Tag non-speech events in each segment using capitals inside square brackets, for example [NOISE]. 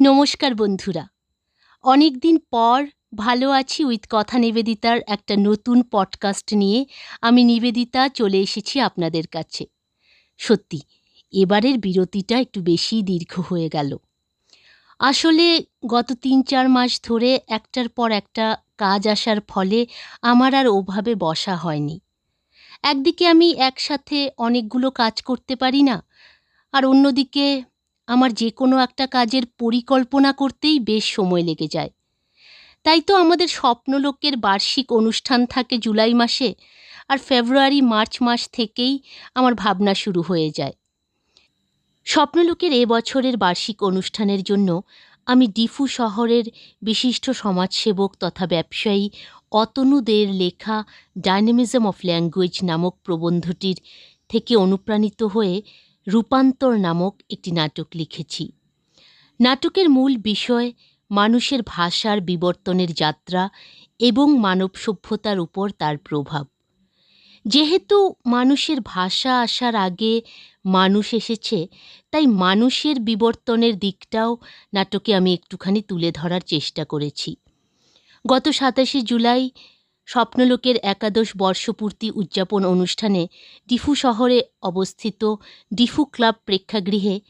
নমস্কার বন্ধুরা। অনেক দিন পর ভালো আছি উইথ কথা নিবেদিতার একটা নতুন পডকাস্ট নিয়ে আমি নিবেদিতা চলে এসেছি আপনাদের কাছে। সত্যি, এবারের বিরতিটা একটু বেশি দীর্ঘ হয়ে গেল। আসলে গত তিন চার মাস ধরে একটার পর একটা কাজ আসার ফলে আমার আর ওভাবে বসা হয়নি। একদিকে আমি একসাথে অনেকগুলো কাজ করতে পারি না, আর অন্যদিকে আমার যে কোনো একটা কাজের পরিকল্পনা করতেই বেশ সময় লেগে যায়। তাই তো আমাদের স্বপ্নলোকের বার্ষিক অনুষ্ঠান থাকে জুলাই মাসে আর ফেব্রুয়ারি, মার্চ মাস থেকেই আমার ভাবনা শুরু হয়ে যায়। স্বপ্নলোকের এবছরের বার্ষিক অনুষ্ঠানের জন্য আমি ডিফু শহরের বিশিষ্ট সমাজসেবক তথা ব্যবসায়ী অতনুদের লেখা ডাইনামিজম অফ ল্যাঙ্গুয়েজ নামক প্রবন্ধটির থেকে অনুপ্রাণিত হয়ে রূপান্তর নামক একটি নাটক লিখেছি। নাটকের মূল বিষয় মানুষের ভাষার বিবর্তনের যাত্রা এবং মানব সভ্যতার উপর তার প্রভাব। যেহেতু মানুষের ভাষা আসার আগে মানুষ এসেছে, তাই মানুষের বিবর্তনের দিকটাও নাটকে আমি একটুখানি তুলে ধরার চেষ্টা করেছি। গত সাতাশে জুলাই স্বপ্নলোকের একাদশ বর্ষপূর্তি উদযাপন অনুষ্ঠানে ডিফু শহরে অবস্থিত ডিফু ক্লাব প্রেক্ষাগৃহে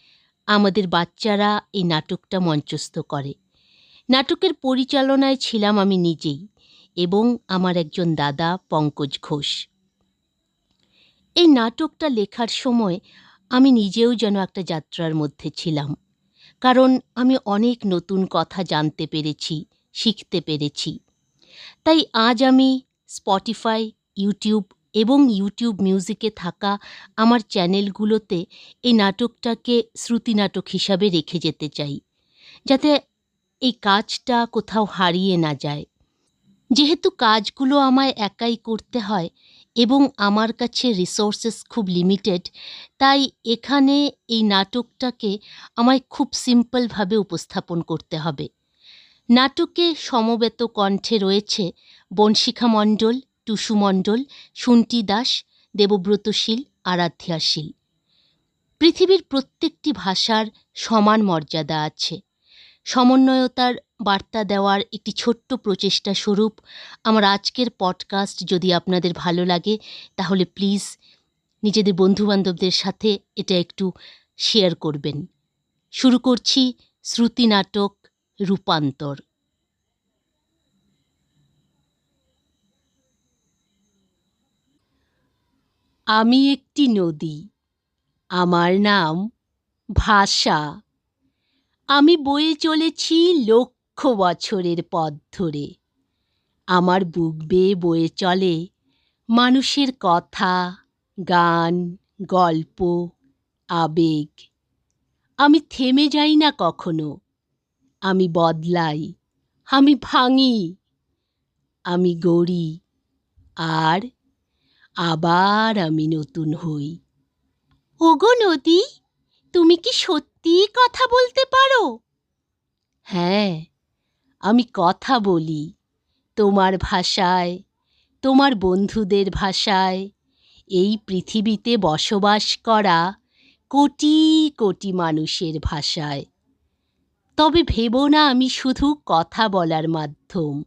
আমাদের বাচ্চারা এই নাটকটা মঞ্চস্থ করে। নাটকের পরিচালনায় ছিলাম আমি নিজেই এবং আমার একজন দাদা পঙ্কজ ঘোষ। এই নাটকটা লেখার সময় আমি নিজেও যেন একটা যাত্রার মধ্যে ছিলাম, কারণ আমি অনেক নতুন কথা জানতে পেরেছি, শিখতে পেরেছি। তাই আজ আমি স্পটিফাই ইউটিউব এবং ইউটিউব মিউজিকে থাকা আমার চ্যানেলগুলোতে এই নাটকটাকে শ্রুতি নাটক হিসাবে রেখে যেতে চাই, যাতে এই কাজটা কোথাও হারিয়ে না যায়। যেহেতু কাজগুলো আমায় একাই করতে হয় এবং আমার কাছে রিসোর্সেস খুব লিমিটেড তাই এখানে এই নাটকটাকে আমায় খুব সিম্পলভাবে উপস্থাপন করতে হবে। নাটকে সমবেত কণ্ঠে রয়েছে বনশিখা মণ্ডল, টুসু মণ্ডল, শুন্টি দাস দেবব্রতশীল আরাধ্যাশীল পৃথিবীর প্রত্যেকটি ভাষার সমান মর্যাদা আছে। সমন্বয়তার বার্তা দেওয়ার একটি ছোট্ট প্রচেষ্টা স্বরূপ আমার আজকের পডকাস্ট যদি আপনাদের ভালো লাগে, তাহলে প্লিজ নিজেদের বন্ধুবান্ধবদের সাথে এটা একটু শেয়ার করবেন। শুরু করছি শ্রুতি নাটক রূপান্তর। আমি একটি নদী। আমার নাম ভাষা। আমি বয়ে চলেছি লক্ষ বছরের পথ ধরে। আমার বুক বেয়ে বয়ে চলে মানুষের কথা, গান, গল্প, আবেগ। আমি থেমে যাই না কখনো। আমি বদলাই, আমি ভাঙি, আমি গড়ি, আর আবার আমি নতুন হই। ওগো নদী, তুমি কি সত্যিই কথা বলতে পারো? হ্যাঁ আমি কথা বলি তোমার ভাষায়, তোমার বন্ধুদের ভাষায়। এই পৃথিবীতে বসবাস করা কোটি কোটি মানুষের ভাষায়। তবে ভেবো না আমি শুধু কথা বলার মাধ্যম।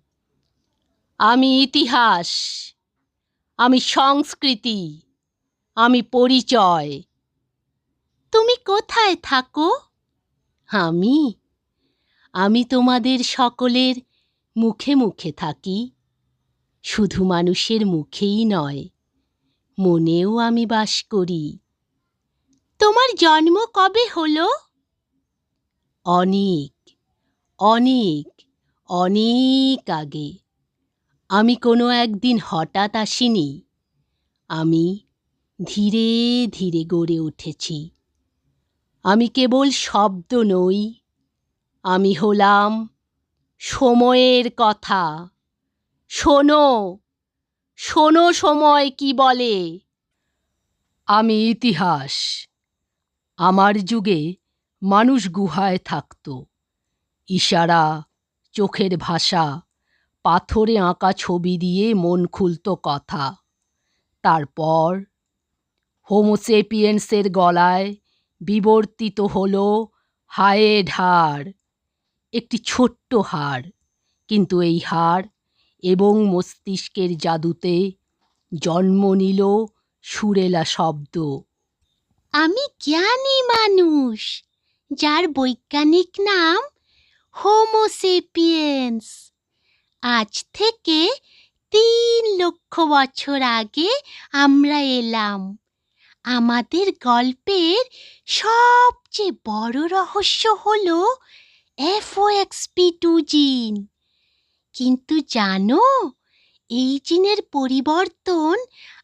আমি ইতিহাস, আমি সংস্কৃতি, আমি পরিচয়। তুমি কোথায় থাকো? আমি আমি তোমাদের সকলের মুখে মুখে থাকি। শুধু মানুষের মুখেই নয়, মনেও আমি বাস করি। তোমার জন্ম কবে হলো? অনেক অনেক অনেক আগে। আমি কোনো একদিন হঠাৎ আসিনি। আমি ধীরে ধীরে গড়ে উঠেছি। আমি কেবল শব্দ নই, আমি হলাম সময়ের কথা। শোনো শোনো সময় কি বলে? আমি ইতিহাস, আমার যুগে মানুষ গুহায় থাকত। ইশারা, চোখের ভাষা, পাথরে আঁকা ছবি দিয়ে মন খুলত কথা। তারপর হোমোসেপিয়েন্সের গলায় বিবর্তিত হল হায়ে ঢাড় একটি ছোট্ট হাড়, কিন্তু এই হাড় এবং মস্তিষ্কের জাদুতে জন্ম নিল সুরেলা শব্দ। আমি জ্ঞানী মানুষ। যার বৈজ্ঞানিক নাম হোমোসেপিয়েন্স আজ থেকে তিন লক্ষ বছর আগে আমরা এলাম। আমাদের গল্পের সবচেয়ে বড় রহস্য হলো এফওএক্সপি টু জিন। কিন্তু জানো, এই জিনের পরিবর্তন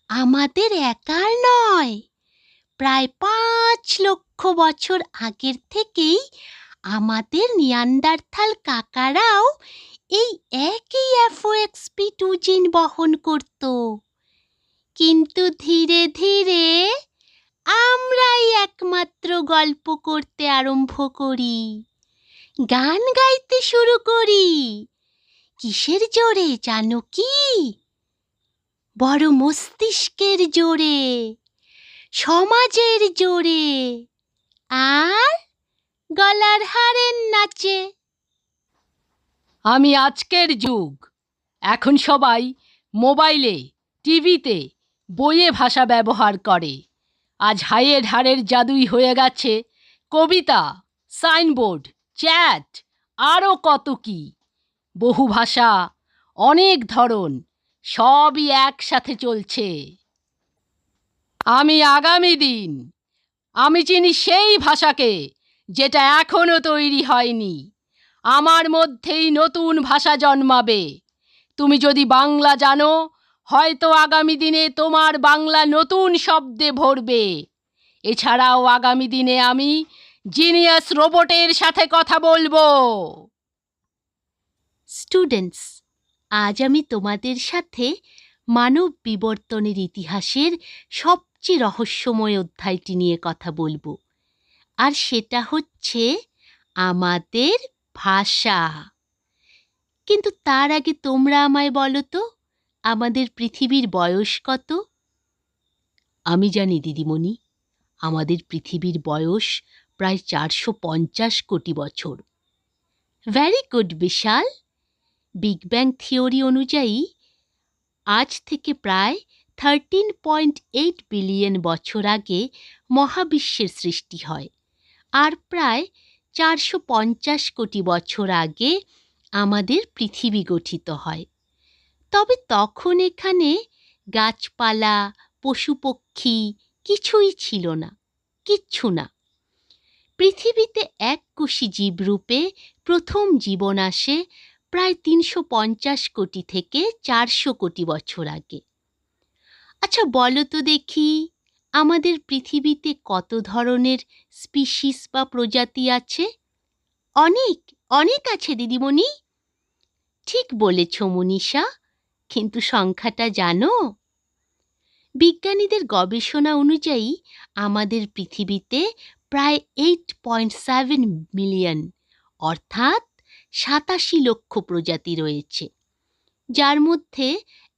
আমাদের একার নয়। প্রায় পাঁচ লক্ষ বছর আগের থেকেই আমাদের নিয়ান্ডারথাল কাকারাও এই একই এফওএক্সপি টু জিন বহন করত। কিন্তু ধীরে ধীরে আমরাই একমাত্র গল্প করতে আরম্ভ করি, গান গাইতে শুরু করি। কিসের জোরে জানো কি? বড় মস্তিষ্কের জোরে। সমাজের জোরে। আর গলার হারের নাচে। আমি আজকের যুগ। এখন সবাই মোবাইলে, টিভিতে বইয়ে ভাষা ব্যবহার করে। আজ হাইয়ের হাড়ের জাদুই হয়ে গেছে কবিতা, সাইনবোর্ড, চ্যাট আরও কত কি। বহু ভাষা, অনেক ধরন, সবই একসাথে চলছে। আমি আগামী দিন, আমি চিনি সেই ভাষাকে যেটা এখনও তৈরি হয়নি। আমার মধ্যেই নতুন ভাষা জন্মাবে। তুমি যদি বাংলা জানো, হয়তো আগামী দিনে তোমার বাংলা নতুন শব্দে ভরবে। এছাড়াও আগামী দিনে আমি জিনিয়াস রোবটের সাথে কথা বলব। স্টুডেন্টস, আজ আমি তোমাদের সাথে মানব বিবর্তনের ইতিহাসের সবচেয়ে রহস্যময় অধ্যায়টি নিয়ে কথা বলব। আর সেটা হচ্ছে আমাদের ভাষা। কিন্তু তার আগে তোমরা আমায় বলো তো, আমাদের পৃথিবীর বয়স কত? আমি জানি, দিদিমণি, আমাদের পৃথিবীর বয়স প্রায় চারশো পঞ্চাশ কোটি বছর। Very good Bishal. Big bang theory অনুযায়ী, আজ থেকে প্রায় থার্টিন পয়েন্ট এইট বিলিয়ন বছর আগে মহাবিশ্বের সৃষ্টি হয়। আর প্রায় চারশো পঞ্চাশ কোটি বছর আগে আমাদের পৃথিবী গঠিত হয়। তবে তখন এখানে গাছপালা পশু পক্ষী কিছুই ছিল না, কিচ্ছু না। পৃথিবীতে এক কোষী জীবরূপে প্রথম জীবন আসে প্রায় তিনশো পঞ্চাশ কোটি থেকে চারশো কোটি বছর আগে। আচ্ছা বলো তো দেখি, আমাদের পৃথিবীতে কত ধরনের স্পিসিস বা প্রজাতি আছে? অনেক অনেক আছে দিদিমণি। ঠিক বলেছ মনীষা, কিন্তু সংখ্যাটা জানো? বিজ্ঞানীদের গবেষণা অনুযায়ী আমাদের পৃথিবীতে প্রায় এইট পয়েন্ট সেভেন মিলিয়ন অর্থাৎ সাতাশি লক্ষ প্রজাতি রয়েছে। যার মধ্যে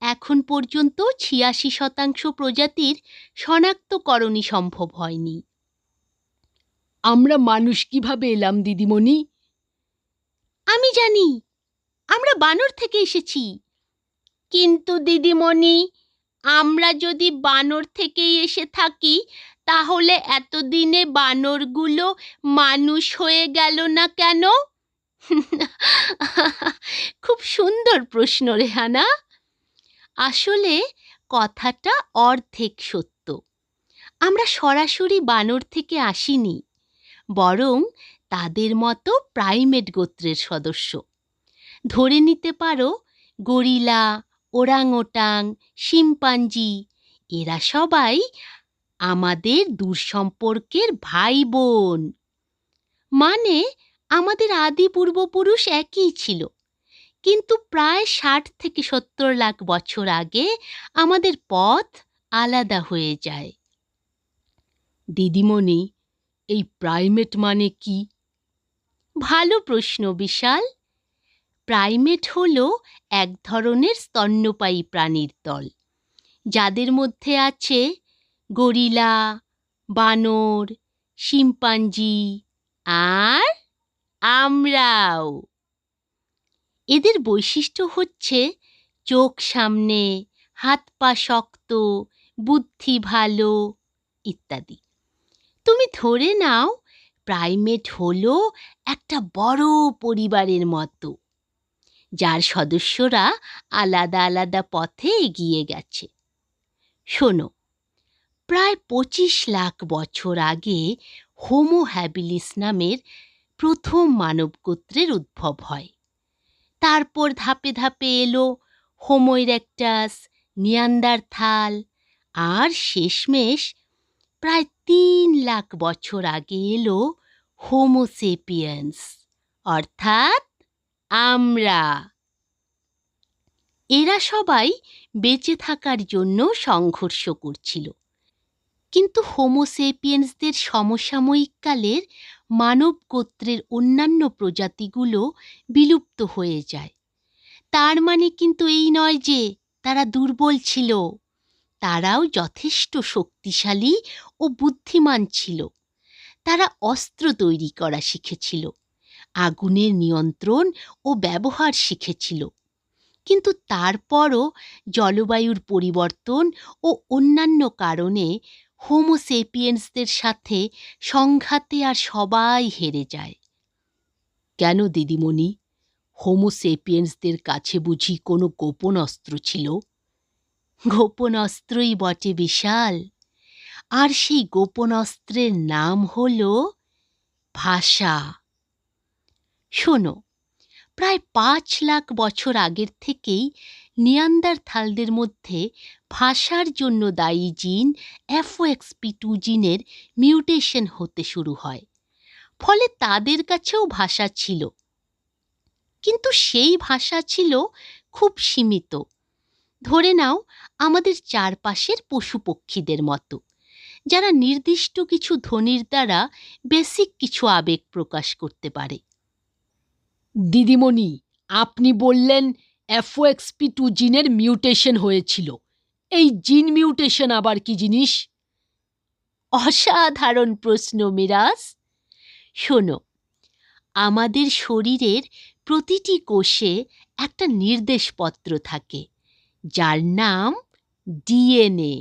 এখন পর্যন্ত ছিয়াশি শতাংশ প্রজাতির শনাক্তকরণই সম্ভব হয়নি। আমরা মানুষ কীভাবে এলাম দিদিমণি? আমি জানি আমরা বানর থেকে এসেছি। কিন্তু দিদিমণি আমরা যদি বানর থেকেই এসে থাকি তাহলে এতদিনে বানরগুলো মানুষ হয়ে গেল না কেন? [LAUGHS] খুব সুন্দর প্রশ্ন রেহানা আসলে কথাটা অর্ধেক সত্য। আমরা সরাসরি বানর থেকে আসিনি, বরং তাদের মতো প্রাইমেট গোত্রের সদস্য। ধরে নিতে পারো, গরিলা, ওরাংওটাং, শিম্পাঞ্জি, এরা সবাই আমাদের দূরসম্পর্কের ভাই বোন মানে আমাদের আদি পূর্বপুরুষ একই ছিল। কিন্তু প্রায় ষাট থেকে সত্তর লাখ বছর আগে আমাদের পথ আলাদা হয়ে যায়। দিদিমণি, এই প্রাইমেট মানে কি? ভালো প্রশ্ন, বিশাল। প্রাইমেট হল এক ধরনের স্তন্যপায়ী প্রাণীর দল। যাদের মধ্যে আছে গরিলা, বানর, শিম্পাঞ্জি আর আমরাও। এদের বৈশিষ্ট্য হচ্ছে চোখ সামনে, হাত পা শক্ত, বুদ্ধি ভালো ইত্যাদি। তুমি ধরে নাও প্রাইমেট হলো একটা বড় পরিবারের মতো, যার সদস্যরা আলাদা আলাদা পথে এগিয়ে গেছে। শোনো, প্রায় পঁচিশ লাখ বছর আগে হোমো হ্যাবিলিস নামের প্রথম মানবগোত্রের উদ্ভব হয়। তারপর ধাপে ধাপে এলো হোমো ইরেক্টাস নিয়ান্দারথাল আর শেষমেশ প্রায় তিন লাখ বছর আগে এলো হোমোসেপিয়েন্স, অর্থাৎ আমরা। এরা সবাই বেঁচে থাকার জন্য সংঘর্ষ করছিল। কিন্তু হোমোসেপিয়েন্সদের সমসাময়িক কালের মানব গোত্রের অন্যান্য প্রজাতিগুলো বিলুপ্ত হয়ে যায়। তার মানে কিন্তু এই নয় যে তারা দুর্বল ছিল। তারাও যথেষ্ট শক্তিশালী ও বুদ্ধিমান ছিল। তারা অস্ত্র তৈরি করা শিখেছিল, আগুনের নিয়ন্ত্রণ ও ব্যবহার শিখেছিল। কিন্তু তারপরও জলবায়ুর পরিবর্তন ও অন্যান্য কারণে হোমোসেপিয়েন্সদের সাথে সংঘাতে আর সবাই হেরে যায়। কেন দিদিমণি? হোমোসেপিয়েন্সদের কাছে বুঝি কোনো গোপন অস্ত্র ছিল? গোপন অস্ত্রই বটে বিশাল। আর সেই গোপন অস্ত্রের নাম হল ভাষা। শোনো, প্রায় পাঁচ লাখ বছর আগের থেকেই নিয়ান্দার থালদের মধ্যে ভাষার জন্য দায়ী জিন এফওএক্সপি টু জিনের মিউটেশন হতে শুরু হয়। ফলে তাদের কাছেও ভাষা ছিল। কিন্তু সেই ভাষা ছিল খুব সীমিত। ধরে নাও, আমাদের চারপাশের পশু পক্ষীদের মতো, যারা নির্দিষ্ট কিছু ধ্বনির দ্বারা বেসিক কিছু আবেগ প্রকাশ করতে পারে। দিদিমণি, আপনি বললেন এফওএক্সপি টু জিনের মিউটেশন হয়েছিল। এই জিন মিউটেশন আবার কি জিনিস? অসাধারণ প্রশ্ন মিরাজ। শোনো, আমাদের শরীরের প্রতিটি কোষে একটা নির্দেশপত্র থাকে, যার নাম ডিএনএ।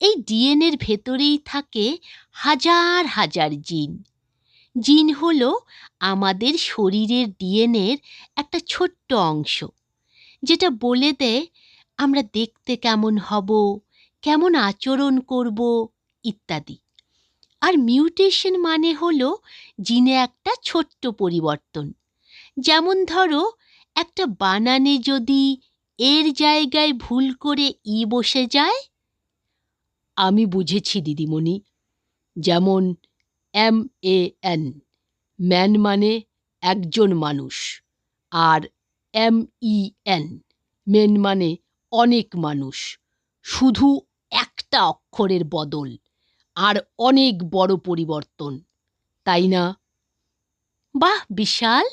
এই ডিএনএর ভেতরেই থাকে হাজার হাজার জিন। জিন হল আমাদের শরীরের ডিএনএর একটা ছোট্ট অংশ। যেটা বলে দেয় আমরা দেখতে কেমন হব, কেমন আচরণ করব, ইত্যাদি। আর মিউটেশন মানে হলো জিনে একটা ছোট্ট পরিবর্তন। যেমন ধরো, একটা বানানে যদি এর জায়গায় ভুল করে ই বসে যায়, আমি বুঝেছি দিদিমণি। যেমন, এম এ এন, ম্যান মানে একজন মানুষ, আর এম ই এন মেন মানে অনেক মানুষ। শুধু একটা অক্ষরের বদল আর অনেক বড় পরিবর্তন, তাই না? বাহ, বিশাল!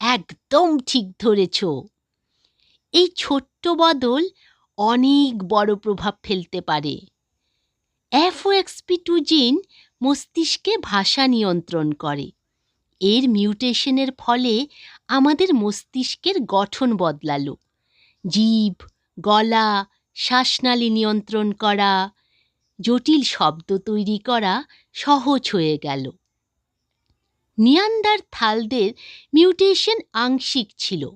একদম ঠিক ধরেছ। এই ছোট্ট বদল অনেক বড় প্রভাব ফেলতে পারে। এফওএক্সপি টু জিন মস্তিষ্কে ভাষা নিয়ন্ত্রণ করে। এর মিউটেশনের ফলে আমাদের মস্তিষ্কের গঠন বদলালো। জীব, গলা, শ্বাসনালী নিয়ন্ত্রণ করা, জটিল শব্দ তৈরি করা সহজ হয়ে গেল। নিয়ান্দার থালদের মিউটেশন আংশিক ছিল,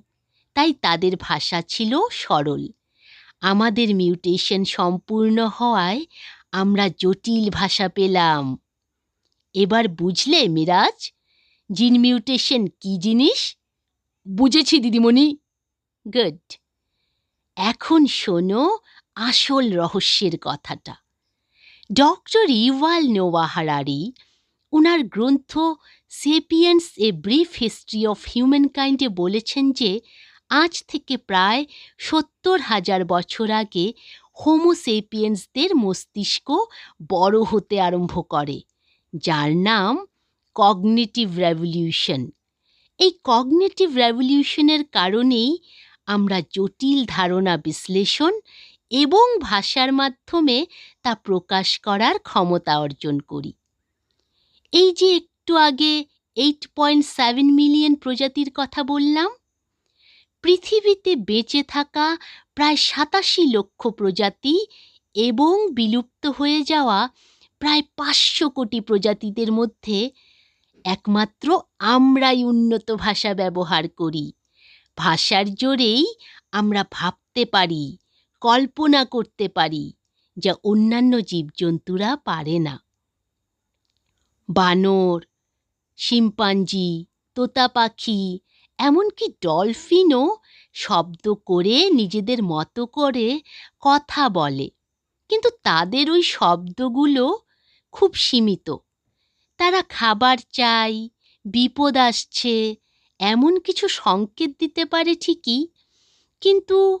তাই তাদের ভাষা ছিল সরল। আমাদের মিউটেশন সম্পূর্ণ হওয়ায় আমরা জটিল ভাষা পেলাম। এবার বুঝলে মিরাজ? জিন মিউটেশন কি জিনিস? বুঝেছি, দিদিমণি। গুড। এখন শোনো আসল রহস্যের কথাটা। ডক্টর ইওয়াল নোয়া হারারি ওনার গ্রন্থ Sapiens a brief history of হিউম্যানকাইন্ডে বলেছেন যে, আজ থেকে প্রায় সত্তর হাজার বছর আগে হোমোসেপিয়েন্সদের মস্তিষ্ক বড় হতে আরম্ভ করে, যার নাম কগনিটিভ রেভলিউশন এই কগনেটিভ রেভলিউশনের কারণেই আমরা জটিল ধারণা বিশ্লেষণ এবং ভাষার মাধ্যমে তা প্রকাশ করার ক্ষমতা অর্জন করি। এই যে একটু আগে এইট পয়েন্ট সেভেন মিলিয়ন প্রজাতির কথা বললাম, পৃথিবীতে বেঁচে থাকা প্রায় সাতাশি লক্ষ প্রজাতি এবং বিলুপ্ত হয়ে যাওয়া প্রায় পাঁচশো কোটি প্রজাতিদের মধ্যে একমাত্র আমরাই উন্নত ভাষা ব্যবহার করি। ভাষার জোরেই আমরা ভাবতে পারি, কল্পনা করতে পারি যা অন্যান্য জীবজন্তুরা পারে না। বানর, শিম্পাঞ্জি, তোতা পাখি, এমনকি ডলফিনও শব্দ করে নিজেদের মতো করে কথা বলে। কিন্তু তাদের ওই শব্দগুলো খুব সীমিত। তারা খাবার চাই, বিপদ আসছে, এমন কিছু সংকেত দিতে পারে ঠিকই, কিন্তু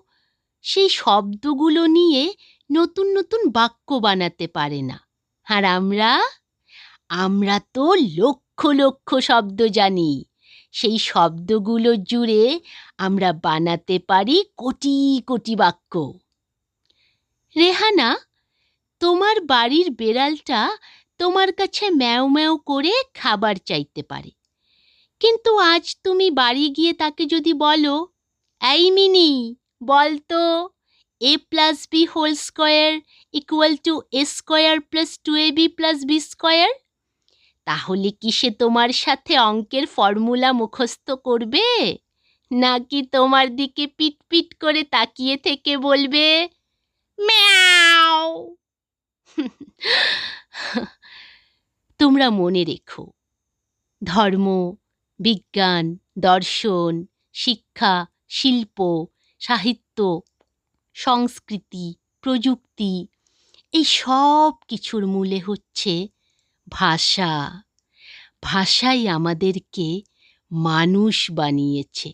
সেই শব্দগুলো নিয়ে নতুন নতুন বাক্য বানাতে পারে না। আর আমরা? আমরা তো লক্ষ লক্ষ শব্দ জানি, সেই শব্দগুলো জুড়ে আমরা বানাতে পারি কোটি কোটি বাক্য। রেহানা, তোমার বাড়ির বেড়ালটা তোমার কাছে ম্যাও ম্যাও করে খাবার চাইতে পারে। কিন্তু আজ তুমি বাড়ি গিয়ে তাকে যদি বলো, এই মিনি, বল তো, A plus B whole square equal to A square plus two A B plus B square? তাহলে কি সে তোমার সাথে অঙ্কের ফর্মুলা মুখস্থ করবে? নাকি তোমার দিকে পিট পিট করে তাকিয়ে থেকে বলবে, ম্যাও [LAUGHS] তোমরা মনে রেখো। ধর্ম, বিজ্ঞান, দর্শন, শিক্ষা, শিল্প, সাহিত্য, সংস্কৃতি, প্রযুক্তি, এই সব কিছুর মূলে হচ্ছে ভাষা। ভাষাই আমাদেরকে মানুষ বানিয়েছে।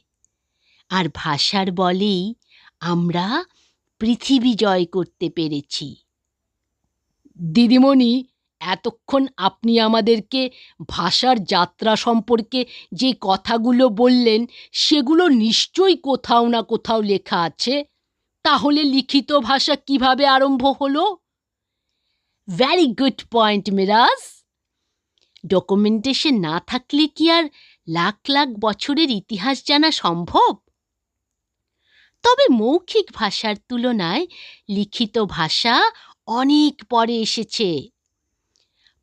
আর ভাষার বলেই আমরা পৃথিবী জয় করতে পেরেছি। দিদিমণি এতক্ষণ আপনি আমাদেরকে ভাষার যাত্রা সম্পর্কে যে কথাগুলো বললেন, সেগুলো নিশ্চয়ই কোথাও না কোথাও লেখা আছে। তাহলে লিখিত ভাষা কীভাবে আরম্ভ হলো? Very good point Miraj documentation না থাকলে কি আর লাখ লাখ বছরের ইতিহাস জানা সম্ভব? তবে মৌখিক ভাষার তুলনায় লিখিত ভাষা অনেক পরে এসেছে।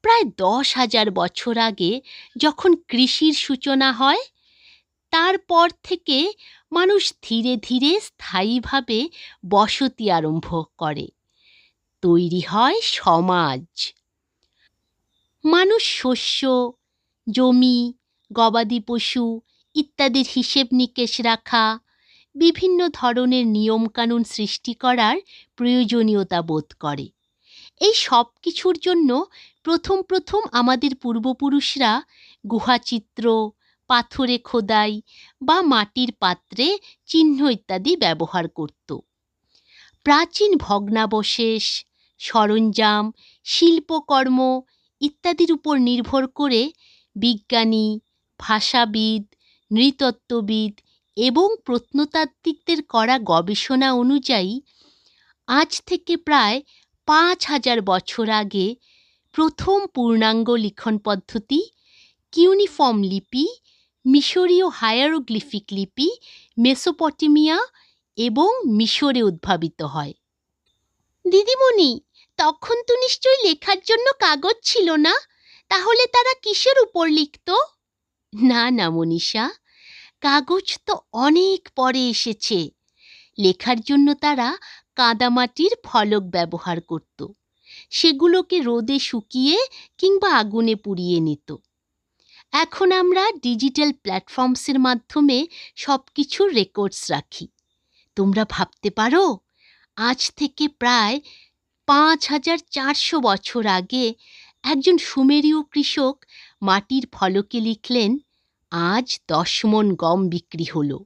প্রায় দশ হাজার বছর আগে যখন কৃষির সূচনা হয়, তারপর থেকে মানুষ ধীরে ধীরে স্থায়ীভাবে বসতি আরম্ভ করে। তৈরি হয় সমাজ। মানুষ শস্য, জমি, গবাদি পশু ইত্যাদির হিসেব নিকেশ রাখা, বিভিন্ন ধরনের নিয়মকানুন সৃষ্টি করার প্রয়োজনীয়তা বোধ করে। এই সব কিছুর জন্য প্রথম প্রথম আমাদের পূর্বপুরুষরা গুহাচিত্র পাথরে খোদাই বা মাটির পাত্রে চিহ্ন ইত্যাদি ব্যবহার করত। প্রাচীন ভগ্নাবশেষ, সরঞ্জাম, শিল্পকর্ম ইত্যাদির উপর নির্ভর করে বিজ্ঞানী, ভাষাবিদ, নৃতত্ত্ববিদ এবং প্রত্নতাত্ত্বিকদের করা গবেষণা অনুযায়ী আজ থেকে প্রায় পাঁচ হাজার বছর আগে প্রথম পূর্ণাঙ্গ লিখন পদ্ধতি, কিউনিফর্ম লিপি, মিশরীয় হায়ারোগ্লিফিক লিপি, মেসোপটেমিয়া এবং মিশরে উদ্ভাবিত হয়। দিদিমণি, তখন তো নিশ্চয়ই লেখার জন্য কাগজ ছিল না, তাহলে তারা কিসের উপর লিখত? না না, মনীষা, কাগজ তো অনেক পরে এসেছে। লেখার জন্য তারা কাদামাটির ফলক ব্যবহার করত। সেগুলোকে রোদে শুকিয়ে কিংবা আগুনে পুড়িয়ে নিত। এখন আমরা ডিজিটাল প্ল্যাটফর্মসের মাধ্যমে সব কিছুর রেকর্ডস রাখি। তোমরা ভাবতে পারো, আজ থেকে প্রায় পাঁচ হাজার চারশো বছর আগে একজন সুমেরীয় কৃষক মাটির ফলকে লিখলেন, আজ দশ মন গম বিক্রি হলো।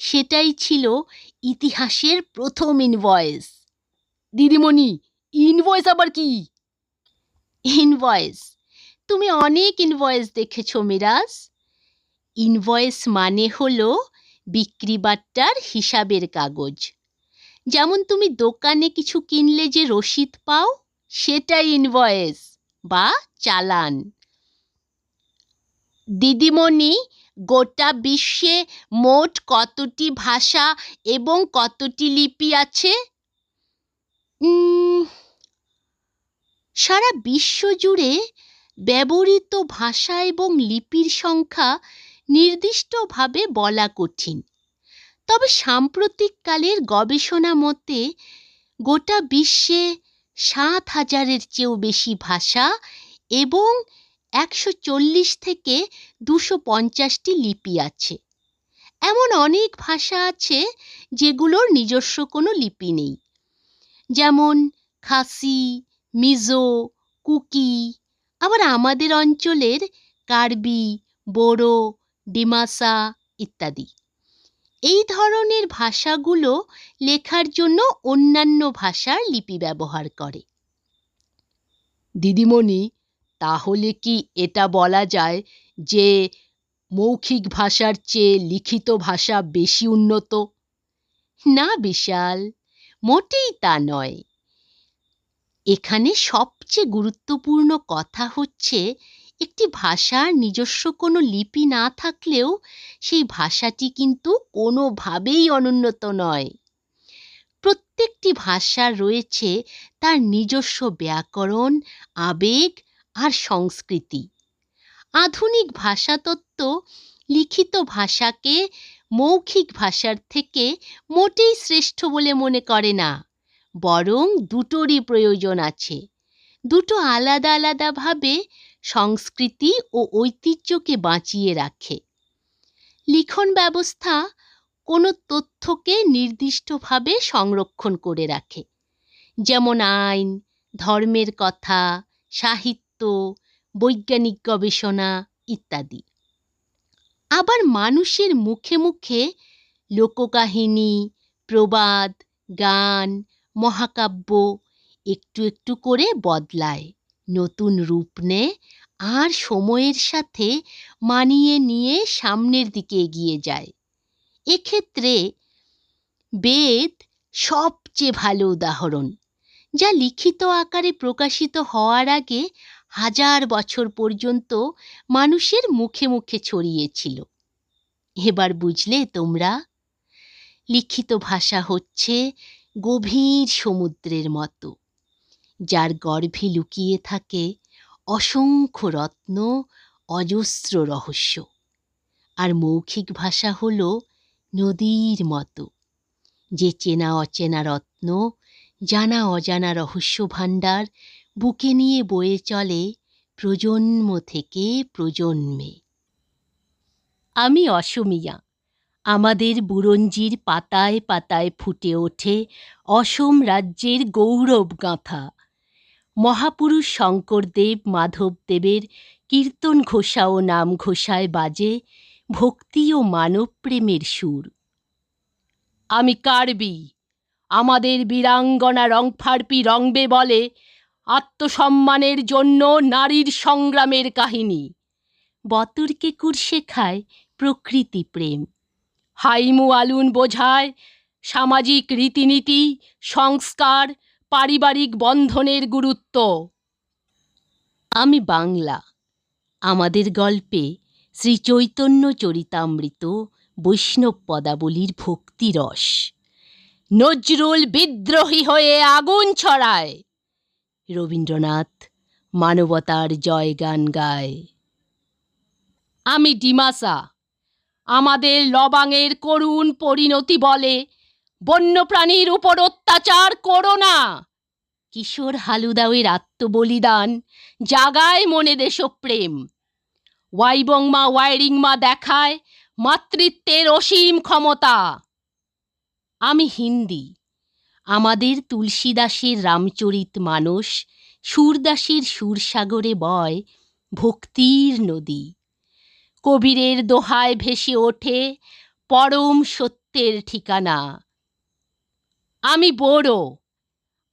সেটাই ছিল ইতিহাসের প্রথম ইনভয়েস। দিদিমণি ইনভয়েস আবার কি? ইনভয়েস তুমি অনেক ইনভয়েস দেখেছ মিরাজ। ইনভয়েস মানে হলো বিক্রি বাট্টার হিসাবের কাগজ। যেমন তুমি দোকানে কিছু কিনলে যে রসিদ পাও, সেটাই ইনভয়েস বা চালান। দিদিমণি, গোটা বিশ্বে মোট কতটি ভাষা এবং কতটি লিপি আছে? সারা বিশ্ব জুড়ে ব্যবহৃত ভাষা এবং লিপির সংখ্যা নির্দিষ্টভাবে বলা কঠিন। তবে সাম্প্রতিককালের গবেষণা মতে, গোটা বিশ্বে সাত হাজারের চেয়েও বেশি ভাষা এবং একশো চল্লিশ থেকে দুশো পঞ্চাশটি লিপি আছে। এমন অনেক ভাষা আছে যেগুলোর নিজস্ব কোনো লিপি নেই। যেমন খাসি মিজো, কুকি, আবার আমাদের অঞ্চলের কার্বি বোড়ো ডিমাসা ইত্যাদি। এই ধরনের ভাষাগুলো লেখার জন্য অন্যান্য ভাষার লিপি ব্যবহার করে। দিদিমণি, তাহলে কি এটা বলা যায় যে মৌখিক ভাষার চেয়ে লিখিত ভাষা বেশি উন্নত? না বিশাল, মোটেই তা নয়। এখানে সবচেয়ে গুরুত্বপূর্ণ কথা হচ্ছে, একটি ভাষার নিজস্ব কোনো লিপি না থাকলেও সেই ভাষাটি কিন্তু কোনোভাবেই অনুন্নত নয়। প্রত্যেকটি ভাষার রয়েছে তার নিজস্ব ব্যাকরণ, আবেগ আর সংস্কৃতি। আধুনিক ভাষাতত্ত্ব লিখিত ভাষাকে মৌখিক ভাষার থেকে মোটেই শ্রেষ্ঠ বলে মনে করে না। বরং দুটোরই প্রয়োজন আছে। দুটো আলাদা আলাদাভাবে সংস্কৃতি ও ঐতিহ্যকে বাঁচিয়ে রাখে। লিখন ব্যবস্থা কোনো তথ্যকে নির্দিষ্টভাবে সংরক্ষণ করে রাখে। যেমন আইন, ধর্মের কথা, সাহিত্য, বৈজ্ঞানিক গবেষণা ইত্যাদি। আবার মানুষের মুখে মুখে লোককাহিনী, প্রবাদ, গান মহাকাব্য একটু একটু করে বদলায়। নতুন রূপ নেয় আর সময়ের সাথে মানিয়ে নিয়ে সামনের দিকে এগিয়ে যায়। এক্ষেত্রে বেদ সবচেয়ে ভালো উদাহরণ, যা লিখিত আকারে প্রকাশিত হওয়ার আগে হাজার বছর পর্যন্ত মানুষের মুখে মুখে ছড়িয়েছিল এবার বুঝলে তোমরা, লিখিত ভাষা হচ্ছে গভীর সমুদ্রের মতো, যার গর্ভে লুকিয়ে থাকে অসংখ্য রত্ন, অজস্র রহস্য। আর মৌখিক ভাষা হল নদীর মতো, যে চেনা অচেনা রত্ন, জানা অজানা রহস্য ভাণ্ডার বুকে নিয়ে বয়ে চলে প্রজন্ম থেকে প্রজন্মে। আমি অসমিয়া আমাদের বুরঞ্জির পাতায় পাতায় ফুটে ওঠে অসম রাজ্যের গৌরব গাঁথা। মহাপুরুষ শঙ্করদেব মাধবদেবের কীর্তন ঘোষা ও নাম ঘোষায় বাজে ভক্তি ও মানবপ্রেমের সুর। আমি কার্বি, আমাদের বীরাঙ্গনা রংফার্পি রংবে বলে আত্মসম্মানের জন্য নারীর সংগ্রামের কাহিনী। বতরকে কুর শেখায় প্রকৃতি প্রেম। হাইমু আলুন বোঝায়, সামাজিক রীতিনীতি, সংস্কার, পারিবারিক বন্ধনের গুরুত্ব। আমি বাংলা। আমাদের গল্পে শ্রী চৈতন্য চরিতামৃত বৈষ্ণব পদাবলীর ভক্তিরস নজরুল বিদ্রোহী হয়ে আগুন ছড়ায়। রবীন্দ্রনাথ মানবতার জয়গান গায়। আমি ডিমাসা। আমাদের লবাঙের করুণ পরিণতি বলে, বন্যপ্রাণীর উপর অত্যাচার করো না। কিশোর হালুদাওয়ের আত্মবলিদান জাগায় মনে দেশপ্রেম। ওয়াইবংমা ওয়াইরিংমা দেখায় মাতৃত্বের অসীম ক্ষমতা। আমি হিন্দি। আমাদের তুলসীদাসের রামচরিত মানস সুরদাসের সুরসাগরে বয় ভক্তির নদী। কবিরের দোহায় ভেসে ওঠে পরম সত্যের ঠিকানা। আমি বড়ো,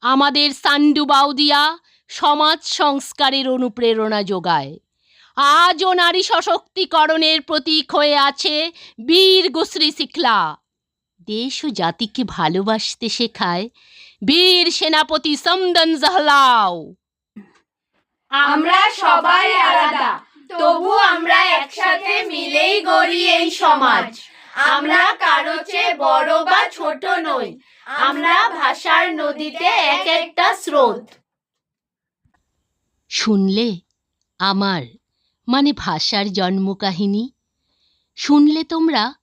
আমাদের সান্ডু বাউদিয়া সমাজ সংস্কারের অনুপ্রেরণা যোগায়। আজও নারী সশক্তিকরণের প্রতীক হয়ে আছে বীর গুশ্রী শিখলা দেশ ও জাতিকে ভালোবাসতে শেখায় বীর সেনাপতি সমদন জাহলাও। আমরা সবাই আলাদা। তবু আমরা একসাথে মিলেই গড়ি এই সমাজ। আমরা কারও চেয়ে বড় বা ছোট নই। আমরা ভাষার নদীতে এক একটা স্রোত। শুনলে আমার মানে ভাষার জন্মকাহিনী? শুনলে তোমরা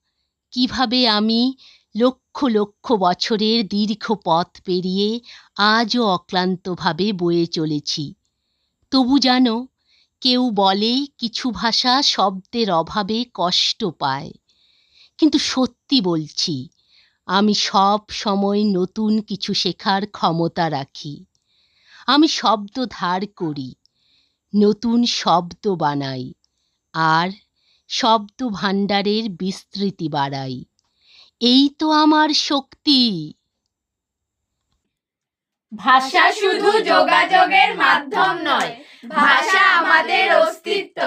কীভাবে আমি লক্ষ লক্ষ বছরের দীর্ঘ পথ পেরিয়ে আজও অক্লান্তভাবে বয়ে চলেছি? তবু জানো কেউ বলে কিছু ভাষা শব্দের অভাবে কষ্ট পায়। কিন্তু সত্যি বলছি, আমি সব সময় নতুন কিছু শেখার ক্ষমতা রাখি। আমি শব্দ ধার করি, নতুন শব্দ বানাই, আর শব্দ ভাণ্ডারের বিস্তৃতি বাড়াই। এই তো আমার শক্তি। ভাষা শুধু যোগাযোগের মাধ্যম নয় ভাষা আমাদের অস্তিত্ব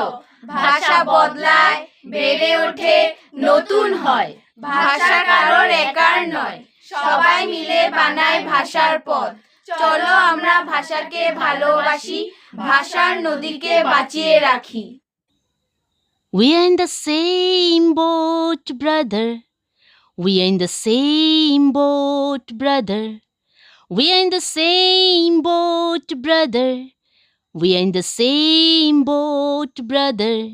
ভাষা বদলায় বেড়ে ওঠে নতুন হয় ভাষা কারোর একার নয় সবাই মিলে বানায় ভাষার পথ চলো আমরা ভাষাকে ভালোবাসি ভাষার নদীকে বাঁচিয়ে রাখি We are in the same boat, brother. We are in the same boat, brother. We are in the same boat, brother. We are in the same boat, brother.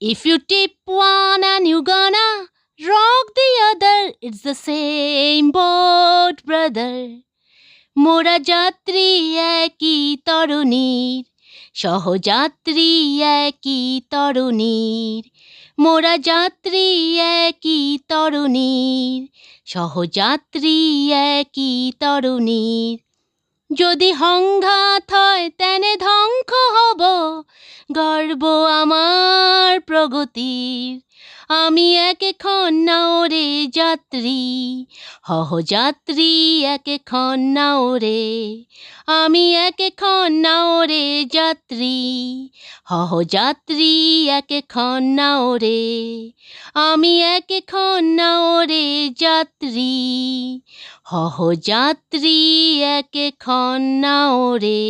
If you tip one and you gonna rock the other, it's the same boat, brother. মোরা যাত্রী একই তরুণীর সহযাত্রী একই তরুণীর মোরা যাত্রী একই তরুণীর সহযাত্রী একই তরুণীর যদি সংঘাত হয়, তেনে ধ্বংস হব। গর্ব আমার প্রগতির। আমি এক এখন নাওরে যাত্রী। সহযাত্রী এক এখন নাওরে আমি এক এখন নাওরে যাত্রী। সহযাত্রী এক এখন নাওরে আমি এক এখন নাওরে যাত্রী। সহযাত্রী এক খন্না নাওরে